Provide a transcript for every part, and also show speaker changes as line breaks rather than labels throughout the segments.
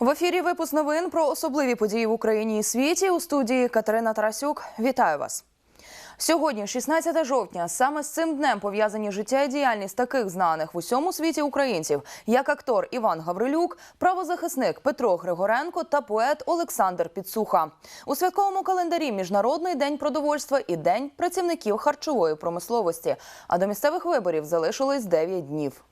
В ефірі випуск новин про особливі події в Україні і світі у студії Катерина Тарасюк. Вітаю вас. Сьогодні, 16 жовтня, саме з цим днем пов'язані життя і діяльність таких знаних в усьому світі українців, як актор Іван Гаврилюк, правозахисник Петро Григоренко та поет Олександр Підсуха. У святковому календарі Міжнародний день продовольства і День працівників харчової промисловості. А до місцевих виборів залишилось 9 днів.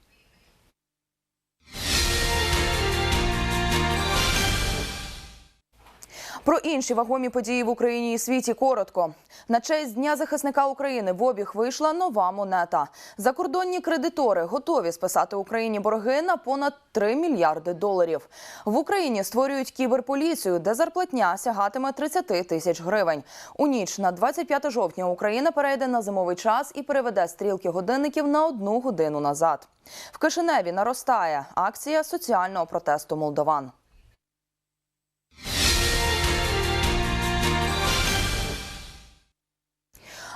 Про інші вагомі події в Україні і світі коротко. На честь Дня захисника України в обіг вийшла нова монета. Закордонні кредитори готові списати Україні борги на понад 3 мільярди доларів. В Україні створюють кіберполіцію, де зарплатня сягатиме 30 тисяч гривень. У ніч на 25 жовтня Україна перейде на зимовий час і переведе стрілки годинників на одну годину назад. В Кишиневі наростає акція соціального протесту молдаван.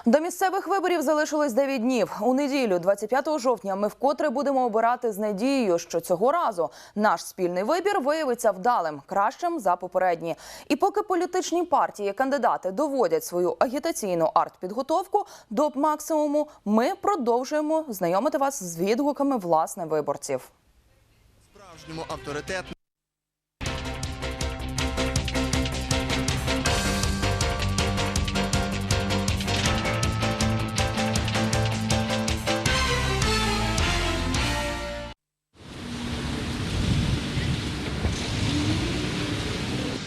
До місцевих виборів залишилось 9 днів. У неділю, 25 жовтня, ми вкотре будемо обирати з надією, що цього разу наш спільний вибір виявиться вдалим, кращим за попередні. І поки політичні партії кандидати доводять свою агітаційну артпідготовку до максимуму, ми продовжуємо знайомити вас з відгуками власне виборців.
справжньому авторитету.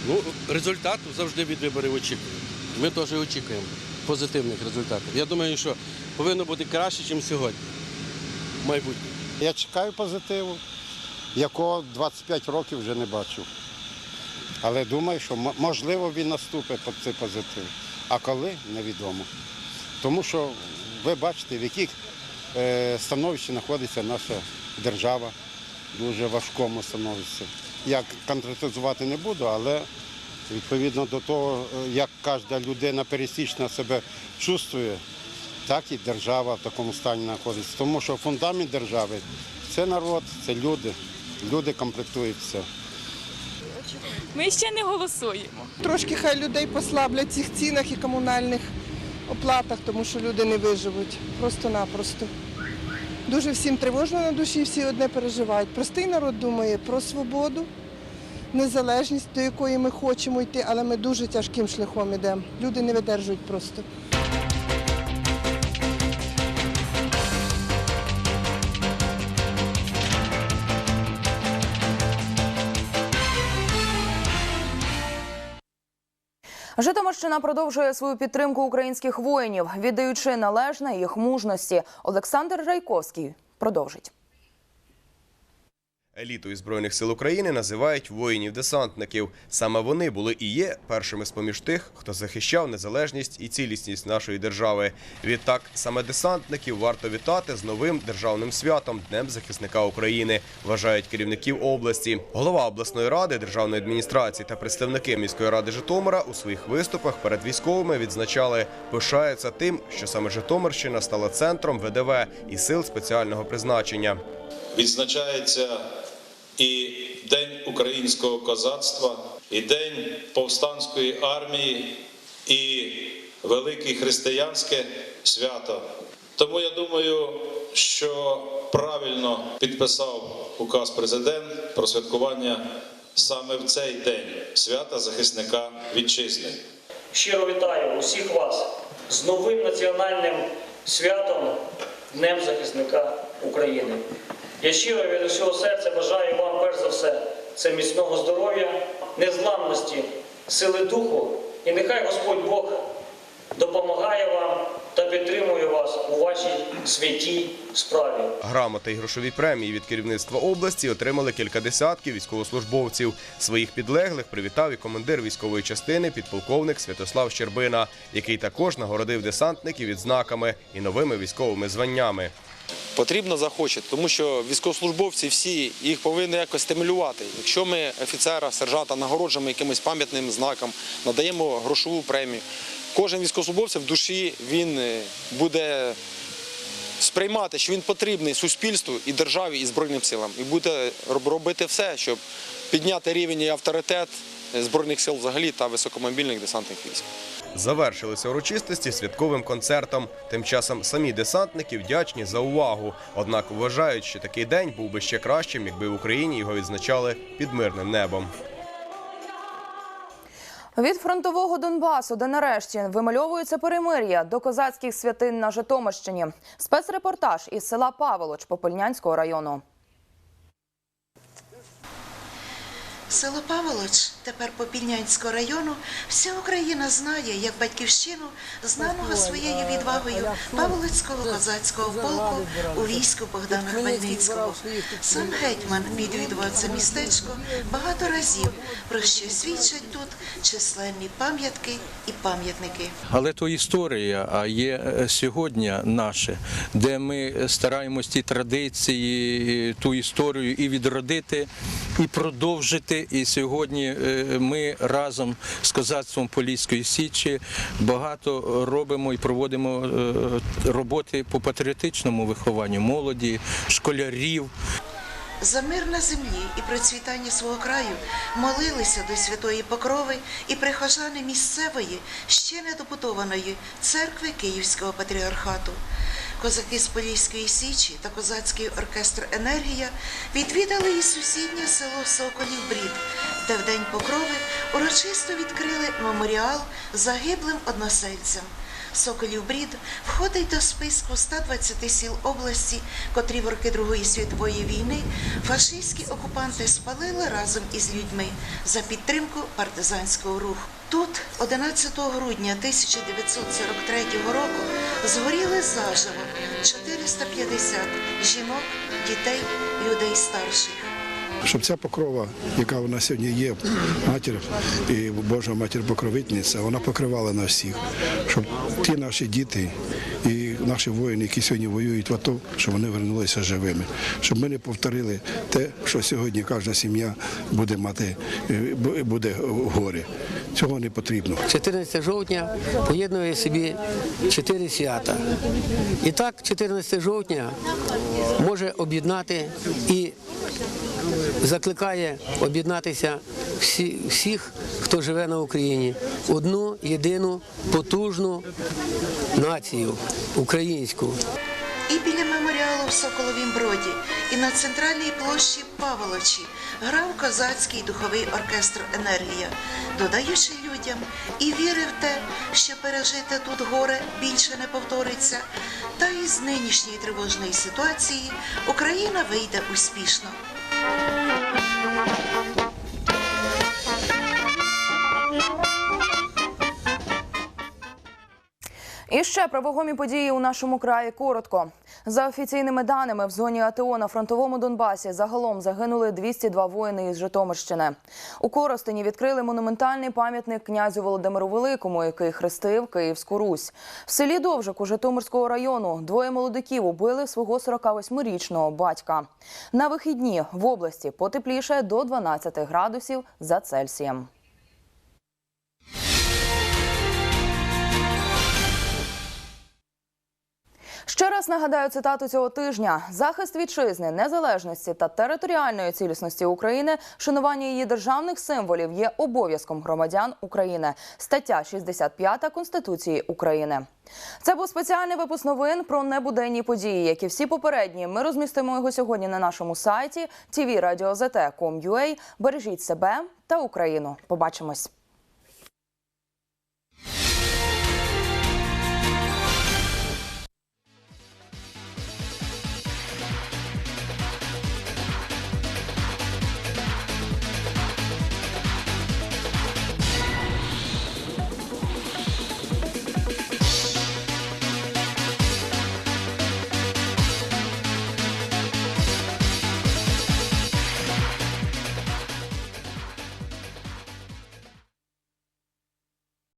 Ну, результату завжди від виборів очікуємо. Ми теж очікуємо позитивних результатів. Я думаю, що повинно бути краще, ніж сьогодні. В майбутньому.
Я чекаю позитиву, якого 25 років вже не бачив. Але думаю, що можливо він наступить під цей позитив. А коли невідомо. Тому що ви бачите, в яких е, становищі знаходиться наша держава, дуже важкому становищі. Я конкретизувати не буду, але відповідно до того, е, як кожна людина пересічна себе чувствує, так і держава в такому стані знаходиться. Тому що фундамент держави це народ, це люди. Люди комплектують все.
Ми ще не голосуємо.
Трошки хай людей послаблять в цих цінах і комунальних оплатах, тому що люди не виживуть. Просто-напросто. Дуже всім тривожно на душі, всі одне переживають. Простий народ думає про свободу, незалежність, до якої ми хочемо йти, але ми дуже тяжким шляхом йдемо. Люди не видержують просто.
Житомирщина продовжує свою підтримку українських воїнів, віддаючи належне їх мужності. Олександр Райковський продовжить.
Елітою збройних сил України називають воїнів-десантників. Саме вони були і є першими з поміж тих, хто захищав незалежність і цілісність нашої держави. Відтак, саме десантників варто вітати з новим державним святом Днем захисника України. Вважають керівників області. Голова обласної ради, державної адміністрації та представники міської ради Житомира у своїх виступах перед військовими відзначали, пишаються тим, що саме Житомирщина стала центром ВДВ і сил спеціального призначення.
відзначається і День українського козацтва, і День повстанської армії, і велике християнське свято. Тому я думаю, що правильно підписав указ президент про святкування саме в цей день свята захисника вітчизни.
Щиро вітаю усіх вас з новим національним святом Днем захисника України. Я щиро від усього серця бажаю вам, перш за все, це міцного здоров'я, незламності, сили духу. І нехай Господь Бог допомагає вам та підтримує вас у вашій святій справі.
Грамоти і грошові премії від керівництва області отримали кілька десятків військовослужбовців. Своїх підлеглих привітав і командир військової частини підполковник Святослав Щербина, який також нагородив десантників відзнаками і новими військовими званнями.
Потрібно захочити, тому що військовослужбовці всі їх повинні якось стимулювати. Якщо ми офіцера, сержанта нагороджуємо якимось пам'ятним знаком, надаємо грошову премію. Кожен військовослужбовець в душі він е, буде сприймати, що він потрібний суспільству і державі, і Збройним силам, і буде робити все, щоб підняти рівень і авторитет Збройних сил взагалі та високомобільних десантних військ.
Завершилися урочистості святковим концертом. Тим часом самі десантники вдячні за увагу. Однак вважають, що такий день був би ще кращим, якби в Україні його відзначали під мирним небом.
Від фронтового Донбасу, де нарешті вимальовується перемир'я до козацьких святин на Житомирщині. Спецрепортаж із села Паволоч Попельнянського району.
Село Паволоч, тепер Попільнянського району, вся Україна знає як батьківщину, знаного своєю відвагою Паволоцького козацького полку у війську Богдана Хмельницького. Сам гетьман відвідував це містечко багато разів, про що свідчать тут численні пам'ятки і пам'ятники.
Але то історія, а є е, сьогодні наше, де ми стараємось ті традиції, ту історію і відродити, і продовжити. І сьогодні е, ми разом з козацтвом Поліської Січі багато робимо і проводимо е, роботи по патріотичному вихованню молоді, школярів.
За мир на землі і процвітання свого краю молилися до святої Покрови і прихожани місцевої, ще недобудованої церкви Київського патріархату. Козаки з Поліської Січі та козацький оркестр Енергія відвідали і сусіднє село Соколів Брід, де в День Покрови урочисто відкрили меморіал загиблим односельцям. Соколів Брід входить до списку 120 сіл області, котрі в роки Другої світової війни фашистські окупанти спалили разом із людьми за підтримку партизанського руху. Тут, 11 грудня 1943 року, згоріли заживо 450 жінок, дітей, людей старших.
щоб ця покрова, яка нас сьогодні є, матір і Божа матір покровительниця, вона покривала нас всіх, щоб ті наші діти і наші воїни, які сьогодні воюють в АТО, щоб вони вернулися живими, щоб ми не повторили те, що сьогодні кожна сім'я буде мати, е, буде в горі. Цього не потрібно.
14 жовтня поєднує собі чотири свята. І так, 14 жовтня може об'єднати і закликає об'єднатися всі, всіх, хто живе на Україні, одну єдину потужну націю українську.
І біля меморіалу в Соколовім Броді, і на центральній площі Паволочі грав козацький духовий оркестр Енергія, додаючи людям і віри в те, що пережити тут горе більше не повториться. Та із нинішньої тривожної ситуації Україна вийде успішно.
І ще про вагомі події у нашому краї коротко. За офіційними даними, в зоні АТО на фронтовому Донбасі загалом загинули 202 воїни із Житомирщини. У Коростені відкрили монументальний пам'ятник князю Володимиру Великому, який хрестив Київську Русь. В селі Довжику Житомирського району двоє молодиків убили свого 48-річного батька. На вихідні в області потепліше до 12 градусів за Цельсієм. Ще раз нагадаю цитату цього тижня: захист вітчизни, незалежності та територіальної цілісності України, шанування її державних символів є обов'язком громадян України. Стаття 65 Конституції України. Це був спеціальний випуск новин про небуденні події, як і всі попередні. Ми розмістимо його сьогодні на нашому сайті tvradio.zt.com.ua. Бережіть себе та Україну. Побачимось.